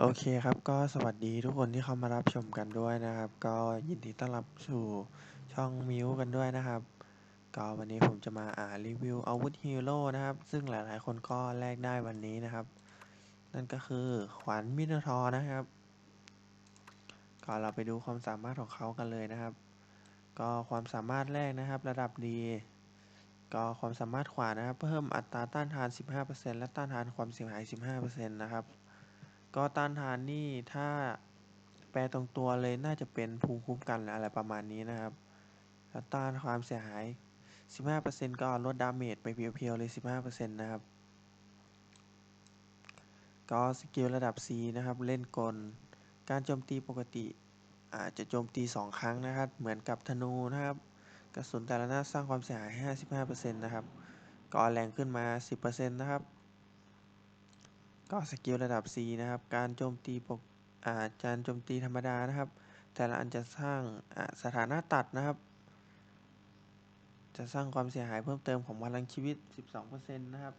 โอเคครับก็สวัสดีทุกคนที่เข้ามารับชมกันด้วยนะครับ ก็ยินดีต้อนรับสู่ช่องมิวกันด้วยนะครับ ก็วันนี้ผมจะมาอ่านรีวิวอาวุธฮีโร่นะครับ ซึ่งหลายๆ คนก็แลกได้วันนี้นะครับ นั่นก็คือขวานมินทอนะครับ ก็เราไปดูความสามารถของเขากันเลยนะครับ ก็ความสามารถแรกนะครับ ระดับดี ก็ความสามารถขวานะครับ เพิ่มอัตราต้านทาน 15%และต้านทานความเสียหาย 15%นะครับ ก็ต้านทานนี่ถ้าแปลตรงตัวเลยน่าจะเป็นภูมิคุ้มกันออะไรประมาณนี้นะครับแล้วต้านความเสียหาย 15%ก็ลดดาเมจไปเพียวๆเลย 15%นะครับ ก็สกิลระดับ C นะครับ เล่นกล การโจมตีปกติอาจจะโจมตี 2 ครั้งนะครับ เหมือนกับธนูนะครับ กระสุนแต่ละนัดสร้างความเสียหาย 55%นะครับ ก็แรงขึ้นมา 10%นะครับ ก็สกิลระดับ C นะครับ การโจมตีปกอาการโจมตีธรรมดานะครับ แต่ละอันจะสร้างสถานะตัดนะครับ จะสร้างความเสียหายเพิ่มเติมของพลังชีวิต 12%นะครับ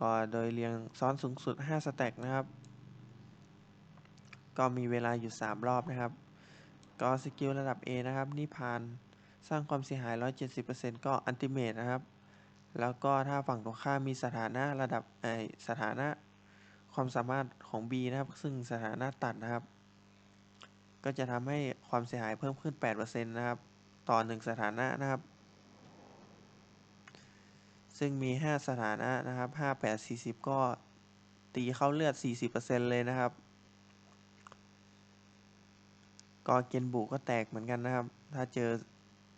ก็โดยเรียงซ้อนสูงสุด 5 สแต็กนะครับ ก็มีเวลาอยู่ 3 รอบนะครับ ก็สกิลระดับ A นะครับนิพานสร้างความเสียหาย 170%ก็อันติเมตนะครับ แล้วก็ถ้าฝั่งตรงข้ามมีสถานะระดับไอสถานะ ความสามารถของ B นะครับ ซึ่งสถานะตัดนะครับ ก็จะทำให้ความเสียหายเพิ่มขึ้น 8%นะครับ ต่อ 1 สถานะนะครับ ซึ่งมี 5 สถานะนะครับ 5 8 40 ก็ตีเข้าเลือด 40%เลยนะครับก็เกนบุก็แตกเหมือนกันนะครับ ถ้าเจอ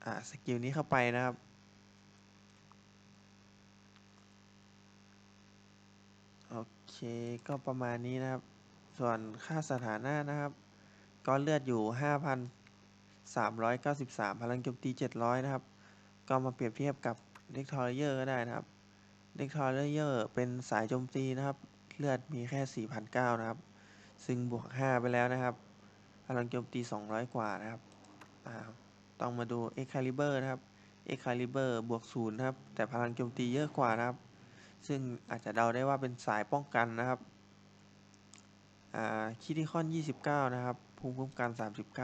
อสกิลนี้เข้าไปนะครับ โอ เคก็ประมาณนี้นะครับ ส่วนค่าสถานะนะครับ ก็เลือดอยู่ 5,393 พลังโจมตี 700 นะครับ ก็มาเปรียบเทียบกับเด็กทอร์เยอร์ก็ได้นะครับเด็กทอร์เยอร์เป็นสายโจมตีนะครับ เลือดมีแค่ 4,900 นะครับ ซึ่งบวก 5 ไปแล้วนะครับ พลังโจมตี 200 กว่านะครับต้องมาดู Excalibur นะครับ Excalibur บวก0นะครับ แต่พลังโจมตีเยอะกว่านะครับ ซึ่งอาจจะเดาได้ว่าเป็นสายป้องกันนะครับคิดิคอน 29 นะครับ ภูมิคุ้มกัน 39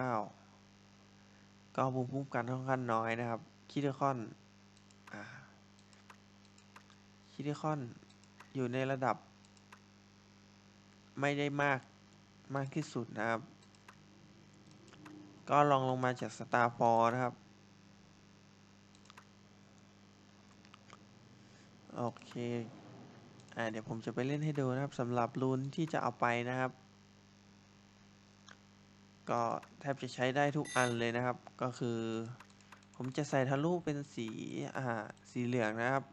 ก็ภูมิคุ้มกันค่อนข้างน้อยนะครับ คิดิคอนคิดิคอนอยู่ในระดับ ไม่ได้มากมากที่สุดนะครับ ก็ลองลงมาจากสตาร์ฟอร์นะครับ โอเคอ่าเดี๋ยวผมจะไปเล่นให้ดูนะครับสำหรับรูนที่จะเอาไปนะครับ ก็แทบจะใช้ได้ทุกอันเลยนะครับ ก็คือ ผมจะใส่ทะลุเป็นสีอ่าสีเหลืองนะครับ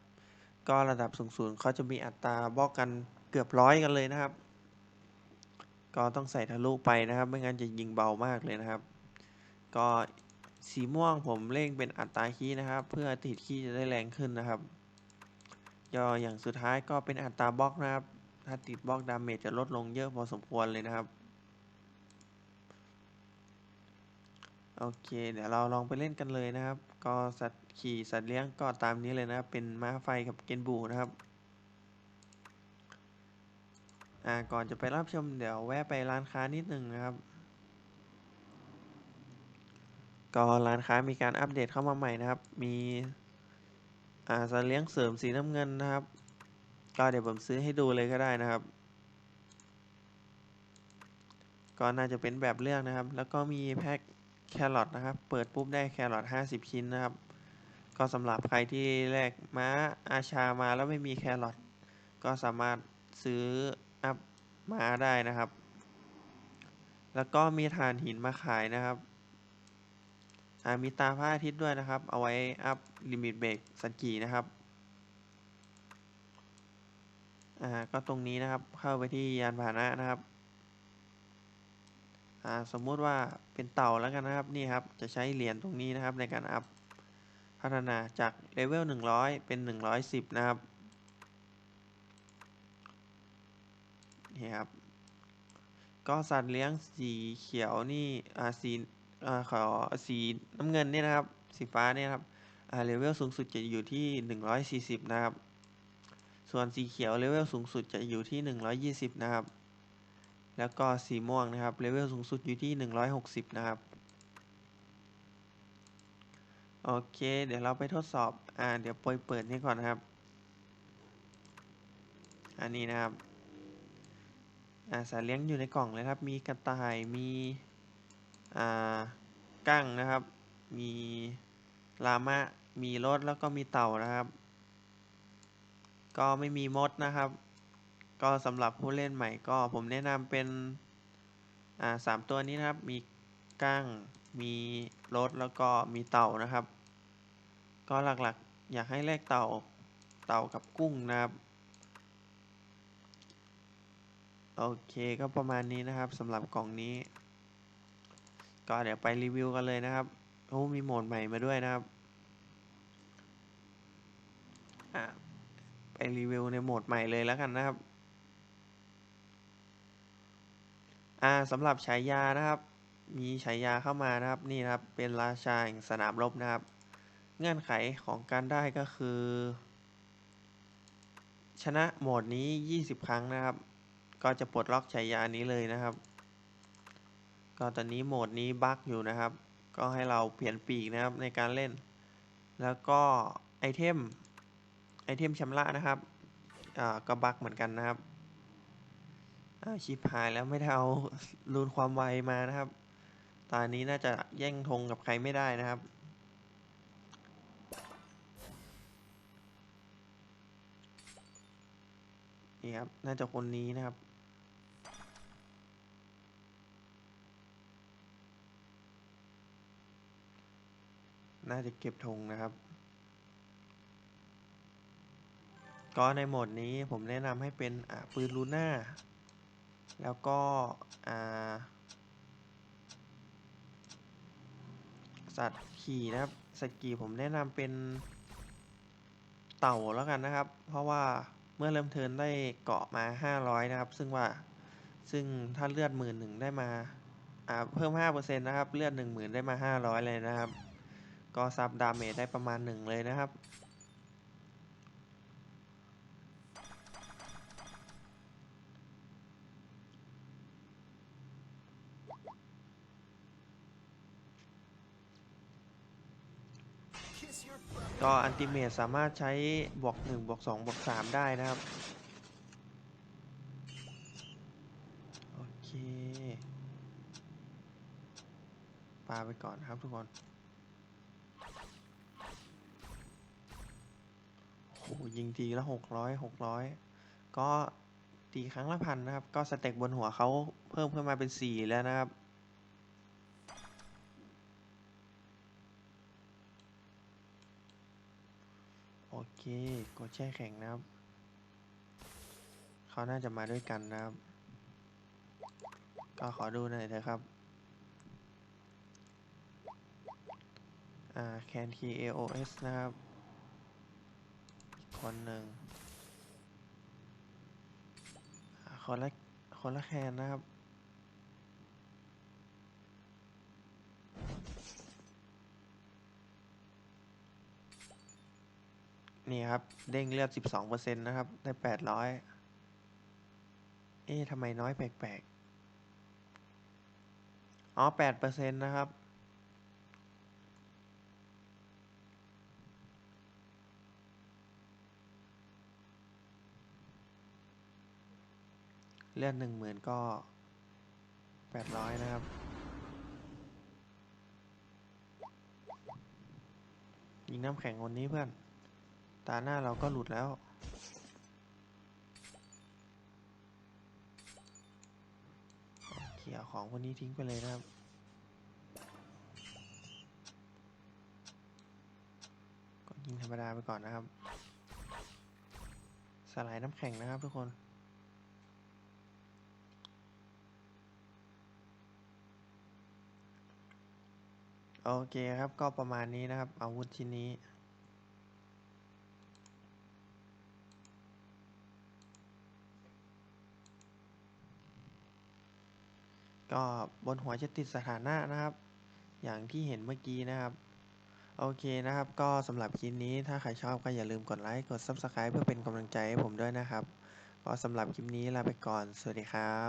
ก็ระดับสูงสุดเขาจะมีอัตราบล็อกกันเกือบร้อยกันเลยนะครับ ก็ต้องใส่ทะลุไปนะครับ ไม่งั้นจะยิงเบามากเลยนะครับ ก็สีม่วงผมเร่งเป็นอัตราคีนะครับ เพื่อติดคีจะได้แรงขึ้นนะครับ ย่ออย่างสุดท้ายก็เป็นอัตราบล็อกนะครับ ถ้าติดบล็อกดาเมจจะลดลงเยอะพอสมควรเลยนะครับ โอเค เดี๋ยวเราลองไปเล่นกันเลยนะครับ ก็สัตว์ขี่สัตว์เลี้ยงก็ตามนี้เลยนะครับ เป็นม้าไฟกับเกนบูนะครับอ่าก่อนจะไปรับชมเดี๋ยวแวะไปร้านค้านิดหนึ่งนะครับ ก็ร้านค้ามีการอัปเดตเข้ามาใหม่นะครับ มี อ่าสัตว์เลี้ยงเสริมสีน้ำเงินนะครับก็เดี๋ยวผมซื้อให้ดูเลยก็ได้นะครับ ก็น่าจะเป็นแบบเลือกนะครับ แล้วก็มีแพ็คแครอทนะครับ เปิดปุ๊บได้แครอท50 ชิ้นนะครับ ก็สำหรับใครที่แลกม้าอาชามาแล้วไม่มีแครอทก็สามารถซื้ออัพม้าได้นะครับ แล้วก็มีฐานหินมาขายนะครับ มีตาพระอาทิตย์ด้วยนะครับ เอาไว้อัพลิมิตเบรกสกีนะครับอ่าก็ตรงนี้นะครับเข้าไปที่ยานพาหนะนะครับอ่าสมมุติว่าเป็นเต่าแล้วกันนะครับนี่ครับจะใช้เหรียญตรงนี้นะครับในการอัพพัฒนาจากเลเวล100 เป็น 110 นะครับนี่ครับก็สัตว์เลี้ยงสีเขียวนี่อ่าสี อ่าขอสีน้ำเงินเนี่ยนะครับ สีฟ้าเนี่ยครับอ่าเลเวลสูงสุดจะอยู่ที่หนึ่งร้อยสี่สิบนะครับ ส่วนสีเขียวเลเวลสูงสุดจะอยู่ที่หนึ่งร้อยี่สิบนะครับ แล้วก็สีม่วงนะครับเลเวลสูงสุดอยู่ที่ 160 นะครับโอเค เดี๋ยวเราไปทดสอบ อ่า เดี๋ยวปอยเปิดนี่ก่อนนะครับ อันนี้นะครับ อ่าสัตว์เลี้ยงอยู่ในกล่องเลยครับ มีกระต่าย มี กั้งนะครับ มีลามะ มีรถแล้วก็มีเต่านะครับ ก็ไม่มีมดนะครับ ก็สำหรับผู้เล่นใหม่ก็ผมแนะนำเป็นสามตัวนี้นะครับ มีกั้ง มีรถแล้วก็มีเต่านะครับ ก็หลักๆอยากให้แลกเต่าเต่ากับกุ้งนะครับโอเคก็ประมาณนี้นะครับสำหรับกล่องนี้ ก็เดี๋ยวไปรีวิวกันเลยนะครับโอ้มีโหมดใหม่มาด้วยนะครับไปรีวิวในโหมดใหม่เลยแล้วกันนะครับอ่าสำหรับฉายานะครับ มีฉายาเข้ามานะครับนี่นะครับเป็นราชาแห่งสนามรบนะครับ เงื่อนไขของการได้ก็คือ ชนะโหมดนี้ 20 ครั้งนะครับ ก็จะปลดล็อกฉายานี้เลยนะครับ ก็ตอนนี้โหมดนี้บั๊กอยู่นะครับ ก็ให้เราเปลี่ยนปีกนะครับในการเล่น แล้วก็ไอเทมไอเทมชำระนะครับอ่าก็บั๊กเหมือนกันนะครับอ่าชิปหายแล้วไม่ได้เอารูนความไวมานะครับ ตอนนี้น่าจะแย่งธงกับใครไม่ได้นะครับนี่ครับน่าจะคนนี้นะครับ น่าจะเก็บธงนะครับ ก็ในโหมดนี้ผมแนะนำให้เป็นปืนลูน่า แล้วก็สัตว์ขี่นะครับสตว์ขี่ผมแนะนำเป็นเต่าแล้วกันนะครับ เพราะว่าเมื่อเริ่มเทินได้เกาะมา 500 นะครับ ซึ่งว่าซึ่งถ้าเลือดหมื่นหนึ่งได้มาอ่าเพิ่ม 5%นะครับ เลือด 10,000 ได้มา 500 เลยนะครับ ก็ซับดาเมจได้ประมาณ1เลยนะครับ ก็อันติเมตสามารถใช้บวก1บวก2บวก3ได้นะครับ โอเคปาไปก่อนครับทุกคน โห ยิงทีละหกร้อยหกร้อยก็ตีครั้งละพันนะครับ ก็สเต็กบนหัวเขาเพิ่มขึ้นมาเป็นสี่แล้วนะครับโอเคกดแช่แข็งนะครับเขาน่าจะมาด้วยกันนะครับ ก็ขอดูหน่อยเถอะครับอ่าแคน KAOS นะครับ คนหนึ่งคนละคนละแคนนะครับนี่ครับ เด้งเลือด 12%นะครับ ได้ 800 เอ๊ะทำไมน้อยแปลกๆ อ๋อ 8%นะครับ เลือดหนึ่งหมื่นก็แปดร้อยนะครับ ยิงน้ำแข็งคนนี้เพื่อน ตาหน้าเราก็หลุดแล้ว เขี่ยของคนนี้ทิ้งไปเลยนะครับก็ยิงธรรมดาไปก่อนนะครับ สลายน้ำแข็งนะครับทุกคน โอเคครับก็ประมาณนี้นะครับ อาวุธชิ้นนี้ก็บนหัวจะติดสถานะนะครับ อย่างที่เห็นเมื่อกี้นะครับ โอเคนะครับ ก็สำหรับคลิปนี้ถ้าใครชอบก็อย่าลืมกดไลค์ กด Subscribe เพื่อเป็นกำลังใจให้ผมด้วยนะครับ ก็สำหรับคลิปนี้ลาไปก่อน สวัสดีครับ